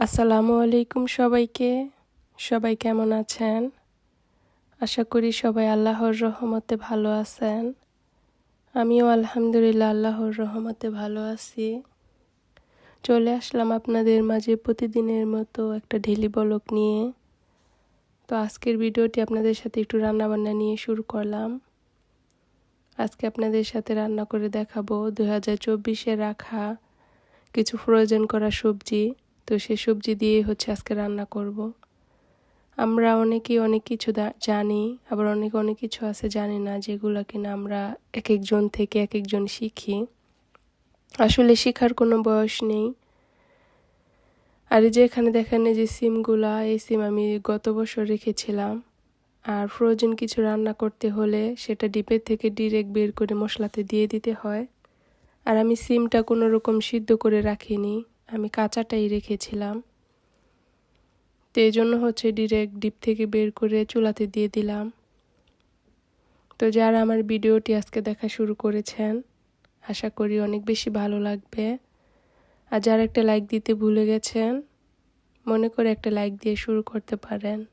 আসসালামু আলাইকুম সবাইকে। সবাই কেমন আছেন? আশা করি সবাই আল্লাহর রহমতে ভালো আছেন। আমিও আলহামদুলিল্লাহ আল্লাহর রহমতে ভালো আছি। চলে আসলাম আপনাদের মাঝে প্রতিদিনের মতো একটা ঢেলি বলক নিয়ে। তো আজকের ভিডিওটি আপনাদের সাথে একটু রান্নাবান্না নিয়ে শুরু করলাম। আজকে আপনাদের সাথে রান্না করে দেখাবো। দু হাজার চব্বিশে রাখা কিছু ফ্রোজেন করা সবজি। তো সে সবজি দিয়ে হচ্ছে আজকে রান্না করব। আমরা অনেকেই অনেক কিছু জানি, আবার অনেক অনেক কিছু আছে জানি না যেগুলো কিনা আমরা এক একজন থেকে এক একজন শিখি। আসলে শেখার কোনো বয়স নেই। আর যে এখানে দেখেন যে সিমগুলা, এই সিম আমি গত বছর রেখেছিলাম। আর ফ্রোজেন কিছু রান্না করতে হলে সেটা ডিপের থেকে ডিরেক্ট বের করে মশলাতে দিয়ে দিতে হয়। আর আমি সিমটা কোনো রকম সিদ্ধ করে রাখিনি। আমি কাঁচাটাই রেখেছিলাম। তো এই জন্য হচ্ছে ডিরেক্ট ডিপ থেকে বের করে চুলাতে দিয়ে দিলাম। তো যারা আমার ভিডিওটি আজকে দেখা শুরু করেছেন, আশা করি অনেক বেশি ভালো লাগবে। আর যারা একটা লাইক দিতে ভুলে গেছেন, মনে করে একটা লাইক দিয়ে শুরু করতে পারেন।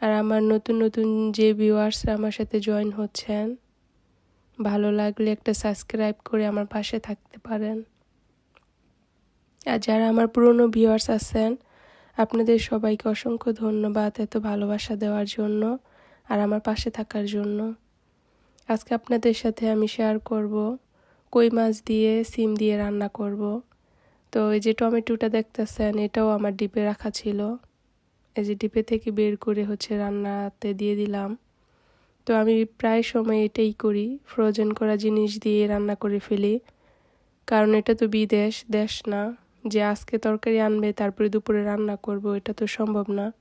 আর আমার নতুন নতুন যে ভিউয়ার্সরা আমার সাথে জয়েন হচ্ছেন, ভালো লাগলে একটা সাবস্ক্রাইব করে আমার পাশে থাকতে পারেন। আর যারা আমার পুরনো ভিউয়ার্স আছেন, আপনাদের সবাইকে অসংখ্য ধন্যবাদ এত ভালোবাসা দেওয়ার জন্য আর আমার পাশে থাকার জন্য। আজকে আপনাদের সাথে আমি শেয়ার করব কই মাছ দিয়ে সিম দিয়ে রান্না করব। তো এই যে টমেটোটা দেখতেছেন, এটাও আমার ডিপে রাখা ছিল। এই যে ডিপে থেকে বের করে হচ্ছে রান্নাতে দিয়ে দিলাম। তো আমি প্রায় সময় এটাই করি ফ্রোজেন করা জিনিস দিয়ে রান্না করে ফেলি। কারণ এটা তো বিদেশ, দেশ না। যে আজকে তরকারি আনবে, তারপরে দুপুরে রান্না করব, এটা তো সম্ভব না।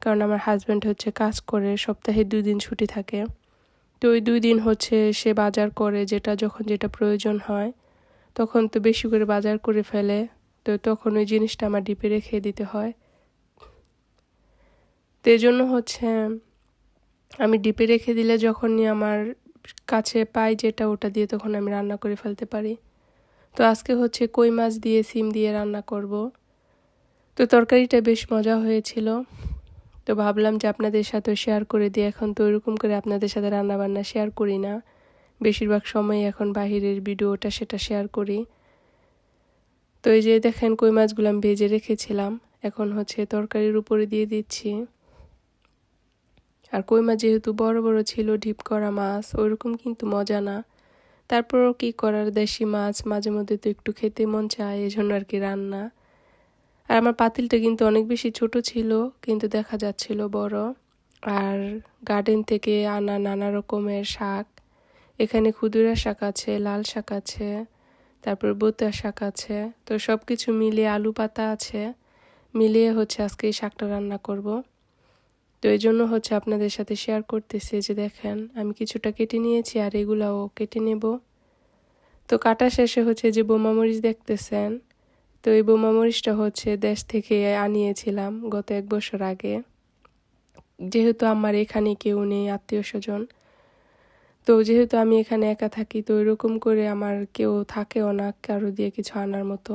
কারণ আমার হাজব্যান্ড হচ্ছে কাজ করে, সপ্তাহে দুই দিন ছুটি থাকে। তো ওই দুই দিন হচ্ছে সে বাজার করে, যেটা যখন যেটা প্রয়োজন হয়, তখন তো বেশি করে বাজার করে ফেলে। তো তখন ওই জিনিসটা আমার ডিপে রেখে দিতে হয়। তো জন্য হচ্ছে আমি ডিপে রেখে দিলে যখনই আমার কাছে পাই যেটা, ওটা দিয়ে তখন আমি রান্না করে ফেলতে পারি। তো আজকে হচ্ছে কই মাছ দিয়ে সিম দিয়ে রান্না করব। তো তরকারিটা বেশ মজা হয়েছিল। তো ভাবলাম যে আপনাদের সাথে শেয়ার করে দিই। এখন তো ওইরকম করে আপনাদের সাথে রান্না বান্না শেয়ার করি না। বেশিরভাগ সময় এখন বাহিরের ভিডিওটা সেটা শেয়ার করি। তো এই যে দেখেন কই মাছগুলো আমি ভেজে রেখেছিলাম। এখন হচ্ছে তরকারির উপরে দিয়ে দিচ্ছি। আর কই মাছ যেহেতু বড় বড় ছিল, ডিপ করা মাছ, ওইরকম কিন্তু মজা না। তারপরও কি করার? দেশি মাছ, মাঝে মধ্যে তো একটু খেতে মন চায় এই জন্য আর কি রান্না। আর আমার পাতিলটা কিন্তু অনেক বেশি ছোট ছিল, কিন্তু দেখা যাচ্ছিল বড়। আর গার্ডেন থেকে আনা নানা রকমের শাক। এখানে ক্ষুদুরা শাক আছে, লাল শাক আছে, তারপর বোতা শাক আছে। তো সব কিছু মিলিয়ে আলু পাতা আছে। মিলিয়ে হচ্ছে আজকে এই শাকটা রান্না করব। তো এই জন্য হচ্ছে আপনাদের সাথে শেয়ার করতেছি যে দেখেন, আমি কিছুটা কেটে নিয়েছি আর এগুলাও কেটে নেব। তো কাটা শেষে হচ্ছে যে বোমা মরিচ দেখতেছেন, তো এই বোমা মরিচটা হচ্ছে দেশ থেকে আনিয়েছিলাম গত এক বছর আগে। যেহেতু আমার এখানে কেউ নেই, আত্মীয় স্বজন, তো যেহেতু আমি এখানে একা থাকি, তো এরকম করে আমার কেউ থাকেও না কারও দিয়ে কিছু আনার মতো।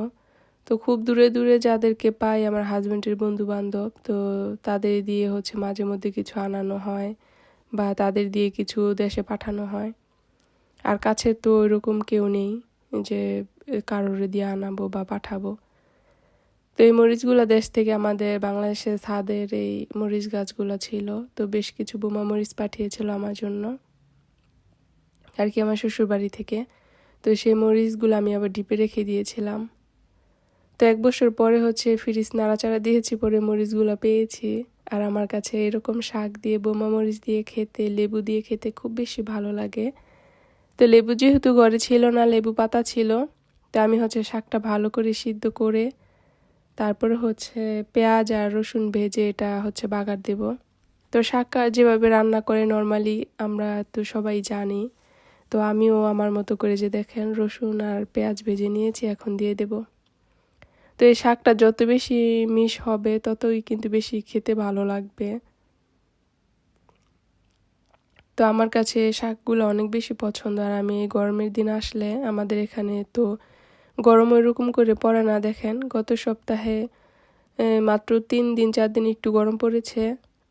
তো খুব দূরে দূরে যাদেরকে পাই আমার হাজব্যান্ডের বন্ধু বান্ধব তো তাদের দিয়ে হচ্ছে মাঝে মধ্যে কিছু আনানো হয় বা তাদের দিয়ে কিছু দেশে পাঠানো হয়। আর কাছে তো ওইরকম কেউ নেই যে কারোর দিয়ে আনাবো বা পাঠাবো। তো এই মরিচগুলো দেশ থেকে আমাদের বাংলাদেশের ছাদের এই মরিচ গাছগুলো ছিল, তো বেশ কিছু বোমা মরিচ পাঠিয়েছিল আমার জন্য। আর কি আমার শ্বশুর বাড়ি থেকে। তো সেই মরিচগুলো আমি আবার ডিপে রেখে দিয়েছিলাম। তো এক বছর পরে হচ্ছে ফ্রিজ নাড়াচাড়া দিয়েছি পরে মরিচগুলো পেয়েছি। আর আমার কাছে এরকম শাক দিয়ে, বোমা মরিচ দিয়ে খেতে, লেবু দিয়ে খেতে খুব বেশি ভালো লাগে। তো লেবু যেহেতু ঘরে ছিল না, লেবু পাতা ছিল, তো আমি হচ্ছে শাকটা ভালো করে সিদ্ধ করে তারপরে হচ্ছে পেঁয়াজ আর রসুন ভেজে এটা হচ্ছে বাগার দেব। তো শাক যেভাবে রান্না করে নর্মালি আমরা তো সবাই জানি, তো আমিও আমার মতো করে যে দেখেন রসুন আর পেঁয়াজ ভেজে নিয়েছি, এখন দিয়ে দেবো। তো এই শাকটা যত বেশি মিশ হবে, ততই কিন্তু বেশি খেতে ভালো লাগবে। তো আমার কাছে শাকগুলো অনেক বেশি পছন্দ, আর আমি গরমের দিন আসলে আমাদের এখানে তো গরম ওইরকম করে পড়ে না, দেখেন। গত সপ্তাহে মাত্র তিন দিন, চার দিন একটু গরম পড়েছে,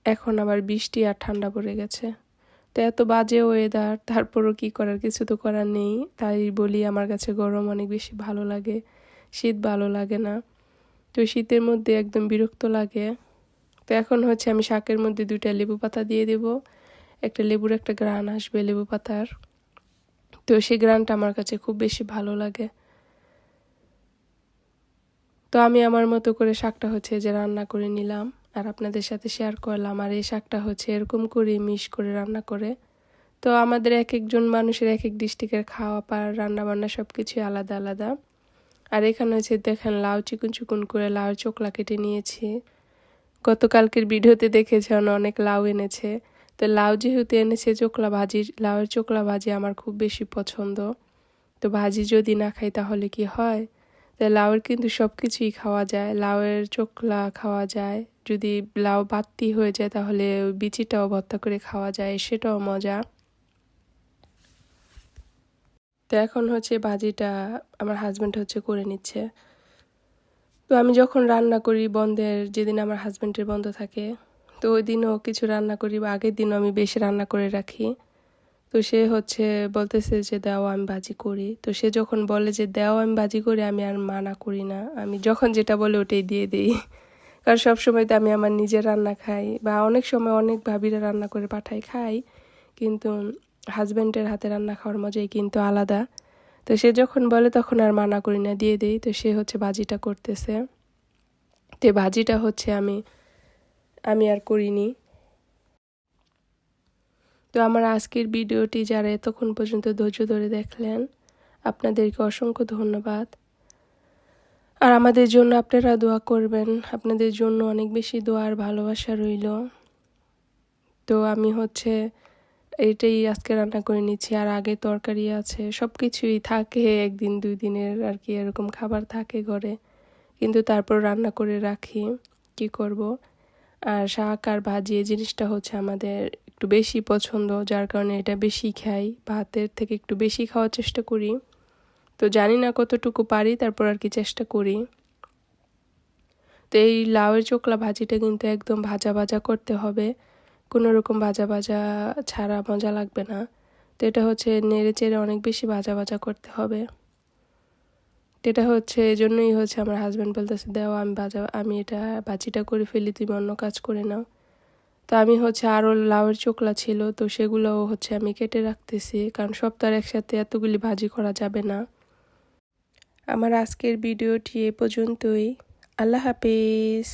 এখন আবার বৃষ্টি আর ঠান্ডা পড়ে গেছে। তো এত বাজে ওয়েদার তারপরও কি করার? কিছু তো করার নেই, তাই বলি আমার কাছে গরম অনেক বেশি ভালো লাগে। শীত ভালো লাগে না। তো শীতের মধ্যে একদম বিরক্ত লাগে। তো এখন হচ্ছে আমি শাকের মধ্যে দুইটা লেবু পাতা দিয়ে দেব। একটা লেবুর একটা গ্রান আসবে লেবু পাতার। তো সেই গ্রানটা আমার কাছে খুব বেশি ভালো লাগে। তো আমি আমার মতো করে শাকটা হচ্ছে যে রান্না করে নিলাম। আর আপনাদের সাথে শেয়ার করলাম। আর এই শাকটা হচ্ছে এরকম করে মিশ করে রান্না করে। তো আমাদের এক একজন মানুষের এক এক ডিস্ট্রিক্টের খাওয়া পার রান্না বান্না সব কিছুই আলাদা আলাদা। আর এখানে হচ্ছে দেখেন লাউ চিকুন চিকুন করে লাউ চোকলা কেটে নিয়েছি। গতকালকের ভিডিওতে দেখেছেন অনেক লাউ এনেছে। তো লাউ যেহেতু এনেছে চোকলা ভাজি, লাউয়ের চোকলা ভাজি আমার খুব বেশি পছন্দ। তো ভাজি যদি না খাই তাহলে কি হয়? তো লাউয়ের কিন্তু সব কিছুই খাওয়া যায়, লাউয়ের চোকলা খাওয়া যায়। যদি লাউ বাত্তি হয়ে যায় তাহলে বিচিটাও ভর্তা করে খাওয়া যায়, সেটাও মজা। তো এখন হচ্ছে ভাজিটা আমার হাজব্যান্ড হচ্ছে করে নিচ্ছে। তো আমি যখন রান্না করি বন্ধের, যেদিন আমার হাজব্যান্ডের বন্ধ থাকে, তো ওই দিনও কিছু রান্না করি বা আগের দিনও আমি বেশি রান্না করে রাখি। তো সে হচ্ছে বলতেছে যে, দাও, আমি বাজি করি। তো সে যখন বলে যে, দাও, আমি বাজি করি, আমি আর মানা করি না। আমি যখন যেটা বলে ওটাই দিয়ে দিই। কারণ সবসময় তো আমি আমার নিজের রান্না খাই বা অনেক সময় অনেক ভাবিরা রান্না করে পাঠাই খাই। কিন্তু হাজব্যান্ডের হাতে রান্না খাওয়ার মজাই কিন্তু আলাদা। তো সে যখন বলে, তখন আর মানা করি না, দিয়ে দেই। তো সে হচ্ছে বাজিটা করতেছে। তো ভাজিটা হচ্ছে আমি আমি আর করিনি। তো আমার আজকের ভিডিওটি যারা এতক্ষণ পর্যন্ত ধৈর্য ধরে দেখলেন, আপনাদেরকে অসংখ্য ধন্যবাদ। আর আমাদের জন্য আপনারা দোয়া করবেন। আপনাদের জন্য অনেক বেশি দোয়ার ভালোবাসা রইল। তো আমি হচ্ছে এটাই আজকে রান্না করে নিচ্ছি, আর আগে তরকারি আছে সব কিছুই থাকে, একদিন দুই দিনের আর কি এরকম খাবার থাকে ঘরে। কিন্তু তারপর রান্না করে রাখি, কি করব? আর শাক আর ভাজি, এই জিনিসটা হচ্ছে আমাদের একটু বেশি পছন্দ, যার কারণে এটা বেশি খাই, ভাতের থেকে একটু বেশি খাওয়ার চেষ্টা করি। তো জানি না কতটুকু পারি, তারপর আর কি চেষ্টা করি। তো এই লাউয়ের চোকলা ভাজিটা কিন্তু একদম ভাজা ভাজা করতে হবে। কোনো রকম ভাজা ভাজা ছাড়া মজা লাগবে না। তো এটা হচ্ছে নেড়ে চেড়ে অনেক বেশি ভাজা ভাজা করতে হবে। তো এটা হচ্ছে এই জন্যই হচ্ছে আমার হাজব্যান্ড বলতেছে, দেও, আমি ভাজা, আমি এটা ভাজিটা করে ফেলি, তুমি অন্য কাজ করে নাও। তো আমি হচ্ছে আরও লাউয়ের চোকলা ছিল, তো সেগুলোও হচ্ছে আমি কেটে রাখতেছি, কারণ সব তার একসাথে এতগুলি ভাজি করা যাবে না। আমার আজকের ভিডিওটি এ পর্যন্তই। আল্লাহ হাফিজ।